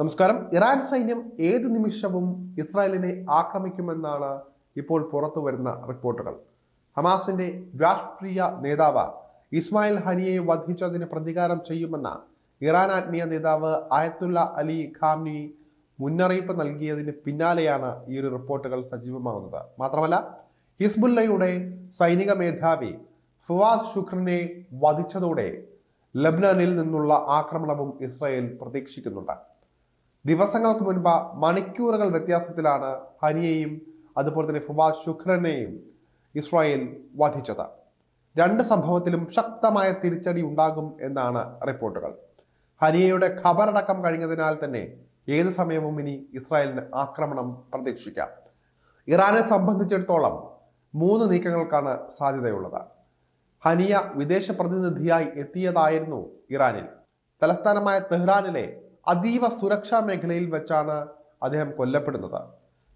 നമസ്കാരം. ഇറാൻ സൈന്യം ഏത് നിമിഷവും ഇസ്രായേലിനെ ആക്രമിക്കുമെന്നാണ് ഇപ്പോൾ പുറത്തു വരുന്ന റിപ്പോർട്ടുകൾ. ഹമാസിന്റെ രാഷ്ട്രീയ നേതാവ് ഇസ്മായിൽ ഹനിയെ വധിച്ചതിന് പ്രതികാരം ചെയ്യുമെന്ന ഇറാൻ ആത്മീയ നേതാവ് ആയത്തുള്ള അലി ഖാംനി മുന്നറിയിപ്പ് നൽകിയതിന് പിന്നാലെയാണ് ഈ ഒരു റിപ്പോർട്ടുകൾ സജീവമാകുന്നത്. മാത്രമല്ല ഹിസ്ബുല്ലയുടെ സൈനിക മേധാവി ഫുവാദ് ഷുഖറിനെ വധിച്ചതോടെ ലബ്നാനിൽ നിന്നുള്ള ആക്രമണവും ഇസ്രായേൽ പ്രതീക്ഷിക്കുന്നുണ്ട്. ദിവസങ്ങൾക്ക് മുൻപ് മണിക്കൂറുകൾ വ്യത്യാസത്തിലാണ് ഹനിയെയും അതുപോലെ തന്നെ ഫുവാദ് ശുക്രനെയും ഇസ്രായേൽ വധിച്ചത്. രണ്ട് സംഭവത്തിലും ശക്തമായ തിരിച്ചടി ഉണ്ടാകും എന്നാണ് റിപ്പോർട്ടുകൾ. ഹനിയയുടെ ഖബറടക്കം കഴിഞ്ഞതിനാൽ തന്നെ ഏത് സമയവും ഇനി ഇസ്രായേലിന് ആക്രമണം പ്രതീക്ഷിക്കാം. ഇറാനെ സംബന്ധിച്ചിടത്തോളം മൂന്ന് നീക്കങ്ങൾക്കാണ് സാധ്യതയുള്ളത്. ഹനിയ വിദേശ പ്രതിനിധിയായി എത്തിയതായിരുന്നു ഇറാനിൽ. തലസ്ഥാനമായ തെഹ്റാനിലെ അതീവ സുരക്ഷാ മേഖലയിൽ വെച്ചാണ് അദ്ദേഹം കൊല്ലപ്പെടുന്നത്.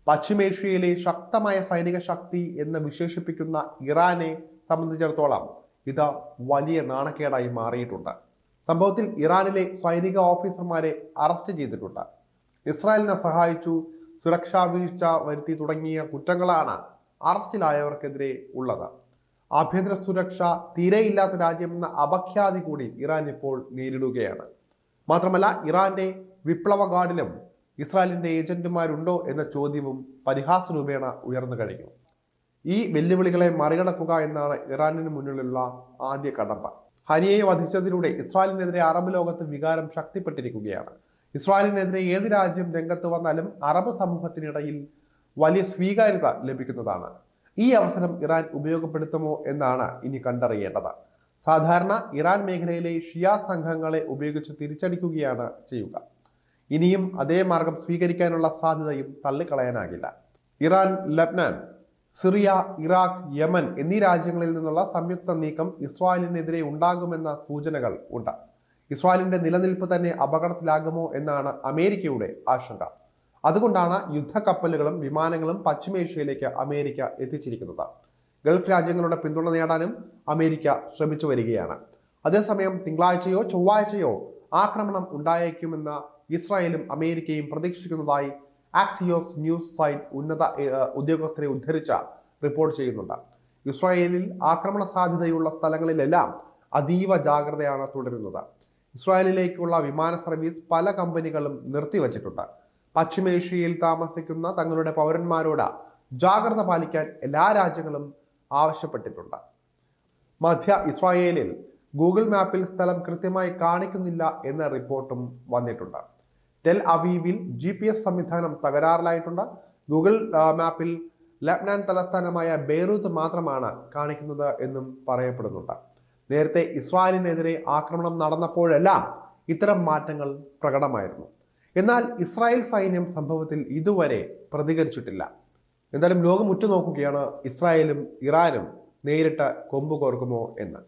പശ്ചിമേഷ്യയിലെ ശക്തമായ സൈനിക ശക്തി എന്ന് വിശേഷിപ്പിക്കുന്ന ഇറാനെ സംബന്ധിച്ചിടത്തോളം ഇത് വലിയ നാണക്കേടായി മാറിയിട്ടുണ്ട്. സംഭവത്തിൽ ഇറാനിലെ സൈനിക ഓഫീസർമാരെ അറസ്റ്റ് ചെയ്തിട്ടുണ്ട്. ഇസ്രായേലിനെ സഹായിച്ചു സുരക്ഷാ വീഴ്ച വരുത്തി തുടങ്ങിയ കുറ്റങ്ങളാണ് അറസ്റ്റിലായവർക്കെതിരെ ഉള്ളത്. ആഭ്യന്തര സുരക്ഷ തീരെയില്ലാത്ത രാജ്യമെന്ന അപഖ്യാതി കൂടി ഇറാൻ ഇപ്പോൾ നേരിടുകയാണ്. മാത്രമല്ല ഇറാന്റെ വിപ്ലവ ഗാർഡിലും ഇസ്രായേലിന്റെ ഏജന്റുമാരുണ്ടോ എന്ന ചോദ്യവും പരിഹാസ രൂപേണ ഉയർന്നു കഴിഞ്ഞു. ഈ വെല്ലുവിളികളെ മറികടക്കുക എന്നാണ് ഇറാനിന് മുന്നിലുള്ള ആദ്യ കടമ്പ. ഹനിയെ വധിച്ചതിലൂടെ ഇസ്രായേലിനെതിരെ അറബ് ലോകത്ത് വികാരം ശക്തിപ്പെട്ടിരിക്കുകയാണ്. ഇസ്രായേലിനെതിരെ ഏത് രാജ്യം രംഗത്ത് വന്നാലും അറബ് സമൂഹത്തിനിടയിൽ വലിയ സ്വീകാര്യത ലഭിക്കുന്നതാണ്. ഈ അവസരം ഇറാൻ ഉപയോഗപ്പെടുത്തുമോ എന്നാണ് ഇനി കണ്ടറിയേണ്ടത്. സാധാരണ ഇറാൻ മേഖലയിലെ ഷിയ സംഘങ്ങളെ ഉപയോഗിച്ച് തിരിച്ചടിക്കുകയാണ് ചെയ്യുക. ഇനിയും അതേ മാർഗം സ്വീകരിക്കാനുള്ള സാധ്യതയും തള്ളിക്കളയാനാകില്ല. ഇറാൻ ലബ്നാൻ സിറിയ ഇറാഖ് യമൻ എന്നീ രാജ്യങ്ങളിൽ നിന്നുള്ള സംയുക്ത നീക്കം ഇസ്രായേലിനെതിരെ ഉണ്ടാകുമെന്ന സൂചനകൾ ഉണ്ട്. ഇസ്രായേലിന്റെ നിലനിൽപ്പ് തന്നെ അപകടത്തിലാകുമോ എന്നാണ് അമേരിക്കയുടെ ആശങ്ക. അതുകൊണ്ടാണ് യുദ്ധക്കപ്പലുകളും വിമാനങ്ങളും പശ്ചിമേഷ്യയിലേക്ക് അമേരിക്ക എത്തിച്ചിരിക്കുന്നത്. ഗൾഫ് രാജ്യങ്ങളുടെ പിന്തുണ നേടാനും അമേരിക്ക ശ്രമിച്ചു വരികയാണ്. അതേസമയം തിങ്കളാഴ്ചയോ ചൊവ്വാഴ്ചയോ ആക്രമണം ഉണ്ടായേക്കുമെന്ന ഇസ്രായേലും അമേരിക്കയും പ്രതീക്ഷിക്കുന്നതായി ആക്സിയോസ് ന്യൂസ് സൈറ്റ് ഉന്നത ഉദ്യോഗസ്ഥരെ ഉദ്ധരിച്ച റിപ്പോർട്ട് ചെയ്യുന്നുണ്ട്. ഇസ്രായേലിൽ ആക്രമണ സാധ്യതയുള്ള സ്ഥലങ്ങളിലെല്ലാം അതീവ ജാഗ്രതയാണ് തുടരുന്നത്. ഇസ്രായേലിലേക്കുള്ള വിമാന സർവീസ് പല കമ്പനികളും നിർത്തിവച്ചിട്ടുണ്ട്. പശ്ചിമേഷ്യയിൽ താമസിക്കുന്ന തങ്ങളുടെ പൗരന്മാരോട് ജാഗ്രത പാലിക്കാൻ എല്ലാ രാജ്യങ്ങളും ആവശ്യപ്പെട്ടിട്ടുണ്ട്. മധ്യ ഇസ്രായേലിൽ ഗൂഗിൾ മാപ്പിൽ സ്ഥലം കൃത്യമായി കാണിക്കുന്നില്ല എന്ന റിപ്പോർട്ടും വന്നിട്ടുണ്ട്. ടെൽ അവീവിൽ ജി പി എസ് സംവിധാനം തകരാറിലായിട്ടുണ്ട്. ഗൂഗിൾ മാപ്പിൽ ലബ്നാൻ തലസ്ഥാനമായ ബെയ്റൂത്ത് മാത്രമാണ് കാണിക്കുന്നത് എന്നും പറയപ്പെടുന്നുണ്ട്. നേരത്തെ ഇസ്രായേലിനെതിരെ ആക്രമണം നടന്നപ്പോഴെല്ലാം ഇത്തരം മാറ്റങ്ങൾ പ്രകടമായിരുന്നു. എന്നാൽ ഇസ്രായേൽ സൈന്യം സംഭവത്തിൽ ഇതുവരെ പ്രതികരിച്ചിട്ടില്ല. എന്തായാലും ലോകം ഉറ്റുനോക്കുകയാണ് ഇസ്രായേലും ഇറാനും നേരിട്ട കൊമ്പ് കോർക്കുമോ എന്ന്.